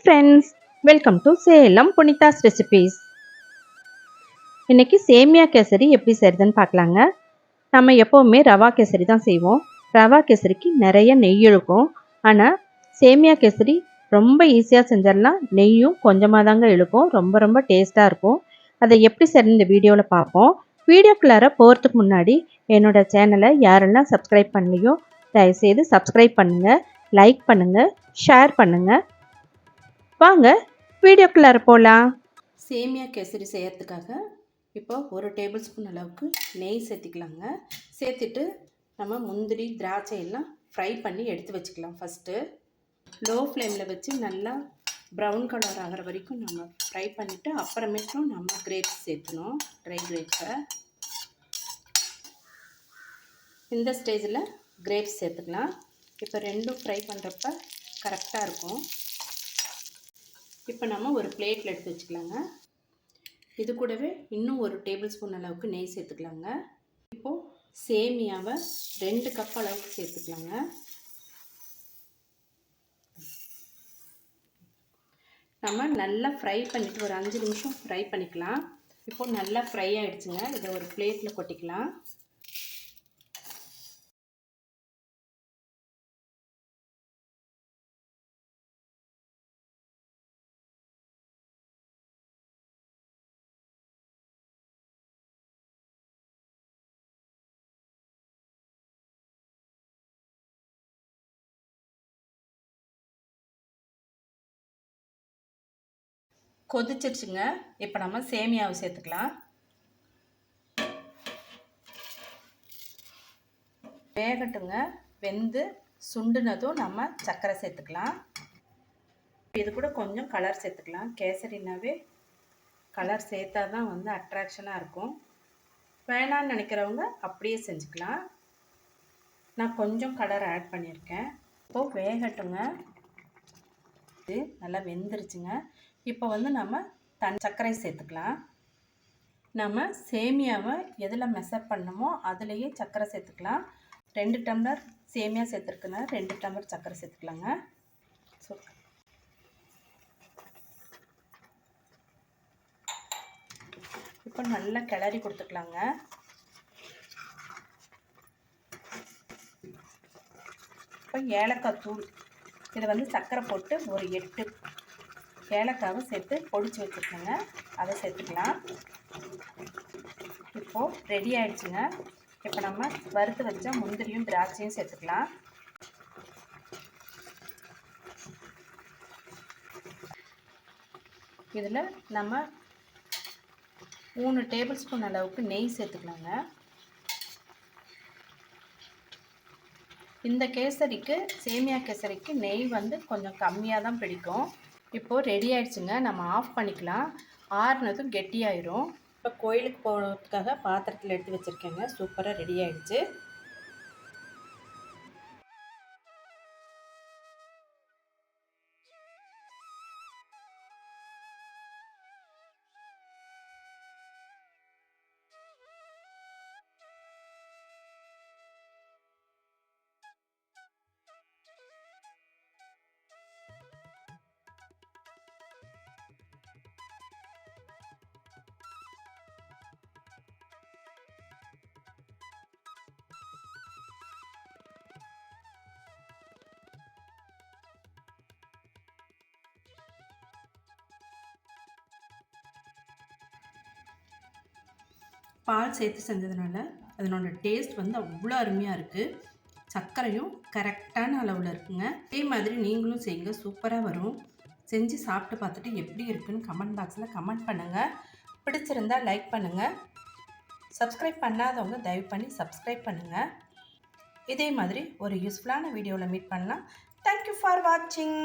Friends welcome to Salem Punitha's recipes இன்றைக்கி சேமியா கேசரி எப்படி செய்கிறதுன்னு பார்க்கலாங்க. நம்ம எப்போவுமே ரவா கேசரி தான் செய்வோம். ரவா கேசரிக்கு நிறைய நெய் இழுக்கும். ஆனால் சேமியா கேசரி ரொம்ப ஈஸியாக செஞ்சிடலாம் நெய்யும் கொஞ்சமாக தாங்க இழுக்கும். ரொம்ப ரொம்ப டேஸ்ட்டாக இருக்கும். அதை எப்படி செய்யணும் இந்த வீடியோவில் பார்ப்போம். வீடியோக்குள்ளார போகிறதுக்கு முன்னாடி என்னோட சேனலை யாரெல்லாம் சப்ஸ்கிரைப் பண்ணலையோ தயவுசெய்து சப்ஸ்கிரைப் பண்ணுங்கள் லைக் பண்ணுங்கள் ஷேர் பண்ணுங்கள் வாங்க வீடியோக்குள்ளார போகலாம் சேமியா கேசரி செய்கிறதுக்காக இப்போ ஒரு டேபிள் ஸ்பூன் அளவுக்கு நெய் சேர்த்திக்கலாங்க. சேர்த்துட்டு நம்ம முந்திரி திராட்சை எல்லாம் ஃப்ரை பண்ணி எடுத்து வச்சுக்கலாம். ஃபஸ்ட்டு லோ ஃப்ளேமில் வச்சு நல்லா ப்ரௌன் கலர் ஆகிற வரைக்கும் நம்ம ஃப்ரை பண்ணிவிட்டு அப்புறமேட்டும் நம்ம கிரேப்ஸ் சேர்த்துணும். ட்ரை கிரேப்ஸை இந்த ஸ்டேஜில் கிரேப்ஸ் சேர்த்துக்கலாம். இப்போ ரெண்டும் ஃப்ரை பண்ணுறப்ப கரெக்டாக இருக்கும். இப்போ நம்ம ஒரு பிளேட்டில் எடுத்து வச்சுக்கலாங்க. இது கூடவே இன்னும் ஒரு டேபிள் ஸ்பூன் அளவுக்கு நெய் சேர்த்துக்கலாங்க. இப்போது சேமியாவை ரெண்டு கப் அளவுக்கு சேர்த்துக்கலாங்க. நம்ம நல்லா ஃப்ரை பண்ணிவிட்டு ஒரு அஞ்சு நிமிஷம் ஃப்ரை பண்ணிக்கலாம். இப்போது நல்லா ஃப்ரை ஆகிடுச்சுங்க இதை ஒரு பிளேட்டில் கொட்டிக்கலாம். கொதிச்சிருச்சுங்க. இப்போ நம்ம சேமியாவை சேர்த்துக்கலாம். வேகட்டுங்க. வெந்து சுண்டுனதும் நம்ம சர்க்கரை சேர்த்துக்கலாம். இது கூட கொஞ்சம் கலர் சேர்த்துக்கலாம். கேசரினாவே கலர் சேர்த்தா தான் வந்து அட்ராக்ஷனாக இருக்கும். வேணான்னு நினைக்கிறவங்க அப்படியே செஞ்சுக்கலாம். நான் கொஞ்சம் கலர் ஆட் பண்ணியிருக்கேன். இப்போது வேகட்டுங்க. இது நல்லா வெந்துருச்சுங்க. இப்போ வந்து நம்ம தன் சர்க்கரை சேர்த்துக்கலாம். நம்ம சேமியாவை எதில் மெசப் பண்ணமோ அதுலேயே சர்க்கரை சேர்த்துக்கலாம். ரெண்டு டம்ளர் சேமியா சேர்த்துருக்குன்னா ரெண்டு டம்ளர் சர்க்கரை சேர்த்துக்கலாங்க. ஸோ இப்போ நல்லா கிளறி கொடுத்துக்கலாங்க. இப்போ ஏலக்காய் தூள் இதை வந்து சர்க்கரை போட்டு ஒரு எட்டு ஏலக்காவை சேர்த்து பொடிச்சு வச்சுருக்கோங்க அதை சேர்த்துக்கலாம். இப்போது ரெடி ஆயிடுச்சுங்க. இப்போ நம்ம வறுத்து வச்ச முந்திரியும் திராட்சையும் சேர்த்துக்கலாம். இதில் நம்ம மூணு டேபிள் ஸ்பூன் அளவுக்கு நெய் சேர்த்துக்கலாங்க. இந்த கேசரிக்கு சேமியா கேசரிக்கு நெய் வந்து கொஞ்சம் கம்மியாக தான் பிடிக்கும். இப்போது ரெடி ஆயிடுச்சுங்க. நம்ம ஆஃப் பண்ணிக்கலாம். ஆறுனதும் கெட்டியாயிரும். இப்போ கோயிலுக்கு போகிறதுக்காக பாத்திரத்தில் எடுத்து வச்சுருக்கேங்க. சூப்பராக ரெடி ஆயிடுச்சு. பால் சேர்த்து செஞ்சதுனால அதனோட டேஸ்ட் வந்து அவ்வளோ அருமையாக இருக்குது சர்க்கரையும் கரெக்டான அளவில் இருக்குங்க. அதே மாதிரி நீங்களும் செய்யுங்க. சூப்பராக வரும். செஞ்சு சாப்பிட்டு பார்த்துட்டு எப்படி இருக்குன்னு கமெண்ட் பாக்ஸில் கமெண்ட் பண்ணுங்கள் பிடிச்சிருந்தா லைக் பண்ணுங்கள் சப்ஸ்கிரைப் பண்ணாதவங்க தயவு பண்ணி சப்ஸ்கிரைப் பண்ணுங்கள் இதே மாதிரி ஒரு யூஸ்ஃபுல்லான வீடியோவில் மீட் பண்ணலாம். தேங்க்யூ ஃபார் வாட்சிங்